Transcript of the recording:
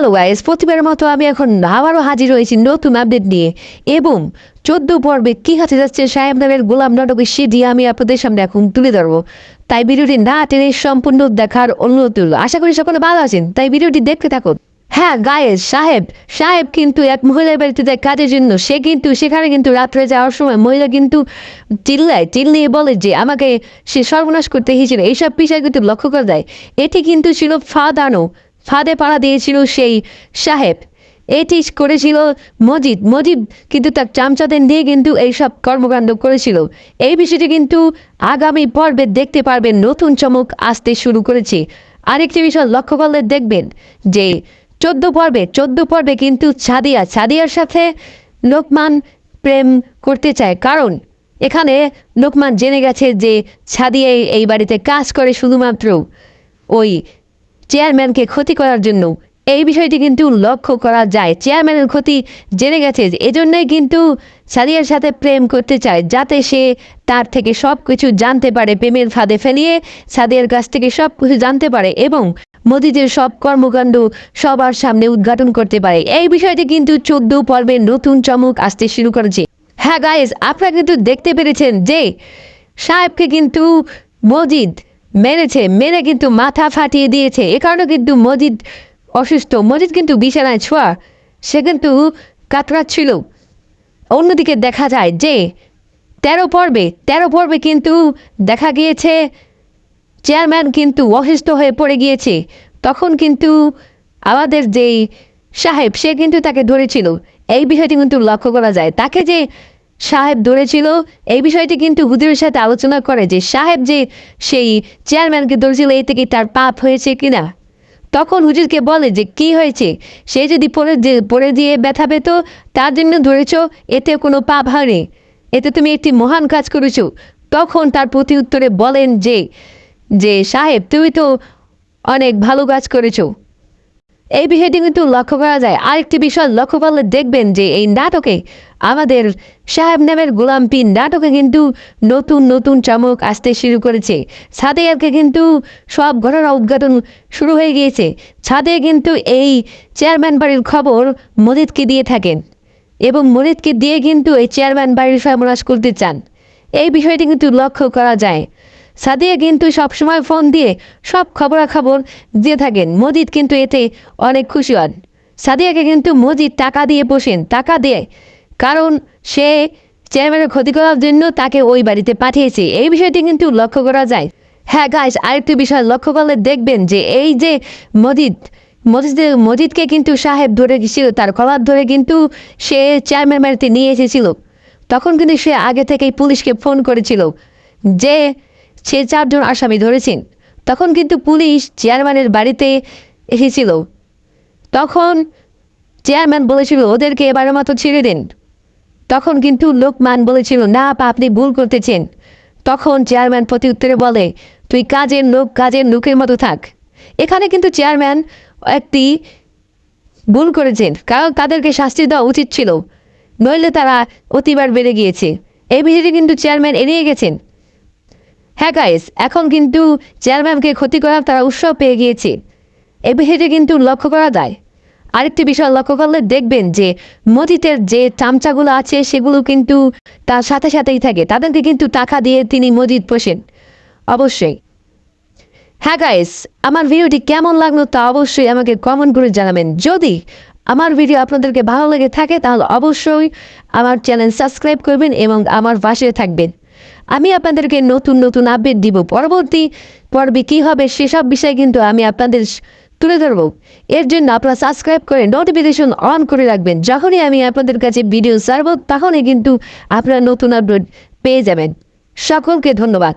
Hello guys, প্রতিবারের মতো আমি এখন আবারও হাজির হয়েছি নতুন আপডেট নিয়ে। এবং চোদ্দ পর্বে কি হতে যাচ্ছে সাহেব নামের গোলাম নাটকের সেটি আমি আপনাদের সামনে এখন তুলে ধরবো। তাই ভিডিওটি না টেনে সম্পূর্ণ দেখার অনুরোধ আশা করি সকলে ভালো আছেন, তাই ভিডিওটি দেখতে থাকুন। হ্যাঁ গায়েস সাহেব সাহেব কিন্তু এক মহিলার বাড়িতে কাজের জন্য। সে কিন্তু, সেখানে কিন্তু রাত্রে যাওয়ার সময় মহিলা কিন্তু চিল্লায়, চিল্লিয়ে বলে যে আমাকে সে সর্বনাশ করতে এসেছিল। এইসব বিষয় কিন্তু লক্ষ্য করা যায়। এটি কিন্তু ছিল ফাদানো ফাঁদে পাড়া দিয়েছিল সেই সাহেব। এটি করেছিল মজিদ। মজিদ কিন্তু তার চামচাদের নিয়ে কিন্তু এইসব কর্মকাণ্ড করেছিল। এই বিষয়টি কিন্তু আগামী পর্বে দেখতে পারবেন। নতুন চমক আসতে শুরু করেছে। আরেকটি বিষয় লক্ষ্য করলে দেখবেন যে চোদ্দ পর্বে চোদ্দ পর্বে কিন্তু ছাদিয়া ছাদিয়ার সাথে লোকমান প্রেম করতে চায়। কারণ এখানে লোকমান জেনে গেছে যে ছাদিয়া এই বাড়িতে কাজ করে শুধুমাত্র ওই চেয়ারম্যানকে ক্ষতি করার জন্য। এই বিষয়টি কিন্তু লক্ষ্য করা যায়। চেয়ারম্যানের ক্ষতি জেনে গেছে এজন্যই কিন্তু সাদিয়ার সাথে প্রেম করতে চায়, যাতে সে তার থেকে সব কিছু জানতে পারে, প্রেমের ফাঁদে ফেলিয়ে সাদিয়ার কাছ থেকে সব কিছু জানতে পারে এবং মোদিদের সব কর্মকাণ্ড সবার সামনে উদ্ঘাটন করতে পারে। এই বিষয়টি কিন্তু চোদ্দ পর্বে নতুন চমক আসতে শুরু করেছে। হ্যাঁ গাইজ আপনারা কিন্তু দেখতে পেরেছেন যে সাহেবকে কিন্তু মজিদ মেরেছে, মেরে কিন্তু মাথা ফাটিয়ে দিয়েছে। এ কারণে কিন্তু মজিদ অসুস্থ। মজিদ কিন্তু বিছানায় ছোঁয়া। সে কিন্তু কাতরাচ্ছিল। অন্যদিকে দেখা যায় যে তেরো পর্বে তেরো পর্বে কিন্তু দেখা গিয়েছে, চেয়ারম্যান কিন্তু অসুস্থ হয়ে পড়ে গিয়েছে। তখন কিন্তু আমাদের যেই সাহেব, সে কিন্তু তাকে ধরেছিল। এই বিষয়টি কিন্তু লক্ষ্য করা যায়। তাকে যে সাহেব ধরেছিল। এই বিষয়টি কিন্তু হুজুরের সাথে আলোচনা করে যে সাহেব যে সেই চেয়ারম্যানকে ধরেছিল এই থেকে তার পাপ হয়েছে কিনা? তখন হুজুরকে বলে যে, কি হয়েছে? সে যদি পড়ে যে, পড়ে দিয়ে ব্যথা পেত, তার জন্য ধরেছ, এতে কোনো পাপ হয়নি। এতে তুমি একটি মহান কাজ করেছ। তখন তার প্রতি উত্তরে বলেন যে যে সাহেব, তুমি তো অনেক ভালো কাজ করেছ। এই বিষয়টি কিন্তু লক্ষ্য করা যায়। আরেকটি বিষয় লক্ষ্য করলে দেখবেন যে এই নাটকে আমাদের সাহেব নামের গোলাম পিন নাটকে কিন্তু নতুন নতুন চমক আসতে শুরু করেছে। সাদেয়ারকে কিন্তু সব ঘটনা উদ্ঘাটন শুরু হয়ে গিয়েছে। ছাদে কিন্তু এই চেয়ারম্যান বাড়ির খবর মরিদকে দিয়ে থাকেন এবং মরিদকে দিয়ে কিন্তু এই চেয়ারম্যান বাড়ির সর্বনাশ করতে চান। এই বিষয়টি কিন্তু লক্ষ্য করা যায়। সাদিয়া কিন্তু সবসময় ফোন দিয়ে সব খবরাখবর দিয়ে থাকেন। মজিদ কিন্তু এতে অনেক খুশি হন। সাদিয়াকে কিন্তু মজিদ টাকা দিয়ে বসেন। টাকা দিয়ে, কারণ সে চেয়ারম্যানের ক্ষতি করার জন্য তাকে ওই বাড়িতে পাঠিয়েছে। এই বিষয়টি কিন্তু লক্ষ্য করা যায়। হ্যাঁ গাইস আরেকটি বিষয় লক্ষ্য করলে দেখবেন যে এই যে মজিদ, মজিদের, মজিদকে কিন্তু সাহেব ধরে গেছিল, তার কলার ধরে কিন্তু সে চেয়ারম্যান বাড়িতে নিয়ে এসেছিল। তখন কিন্তু সে আগে থেকেই পুলিশকে ফোন করেছিল যে সে চারজন আসামি ধরেছেন। তখন কিন্তু পুলিশ চেয়ারম্যানের বাড়িতে এসেছিল। তখন চেয়ারম্যান বলেছিল, ওদেরকে এবারের মতো ছেড়ে দিন। তখন কিন্তু লোকমান বলেছিল, না আপা আপনি ভুল করতেছেন। তখন চেয়ারম্যান প্রতি উত্তরে বলে, তুই কাজের লোক, কাজের লোকের মতো থাক। এখানে কিন্তু চেয়ারম্যান একটি ভুল করেছেন, কারণ তাদেরকে শাস্তি দেওয়া উচিত ছিল। নইলে তারা অতিবার বেড়ে গিয়েছে। এই বিষয়টি কিন্তু চেয়ারম্যান এড়িয়ে গেছেন। হ্যাঁ গাইস এখন কিন্তু চেয়ারম্যানকে ক্ষতি করার তারা উৎসব পেয়ে গিয়েছে। এ বিষয়টি কিন্তু লক্ষ্য করা যায়। আরেকটি বিষয় লক্ষ্য করলে দেখবেন যে মজিতের যে চামচাগুলো আছে, সেগুলো কিন্তু তার সাথে সাথেই থাকে। তাদেরকে কিন্তু টাকা দিয়ে তিনি মজিদ পোষেন। অবশ্যই। হ্যাঁ গাইস আমার ভিডিওটি কেমন লাগল তা অবশ্যই আমাকে কমেন্ট করে জানাবেন। যদি আমার ভিডিও আপনাদেরকে ভালো লেগে থাকে, তাহলে অবশ্যই আমার চ্যানেল সাবস্ক্রাইব করবেন এবং আমার পাশে থাকবেন। আমি আপনাদেরকে নতুন নতুন আপডেট দিব। পরবর্তী পর্বে কী হবে সেসব বিষয়ে কিন্তু আমি আপনাদের তুলে ধরবো। এর জন্য আপনারা সাবস্ক্রাইব করে নোটিফিকেশন অন করে রাখবেন। যখনই আমি আপনাদের কাছে ভিডিও ছাড়ব, তখনই কিন্তু আপনারা নতুন আপডেট পেয়ে যাবেন। সকলকে ধন্যবাদ।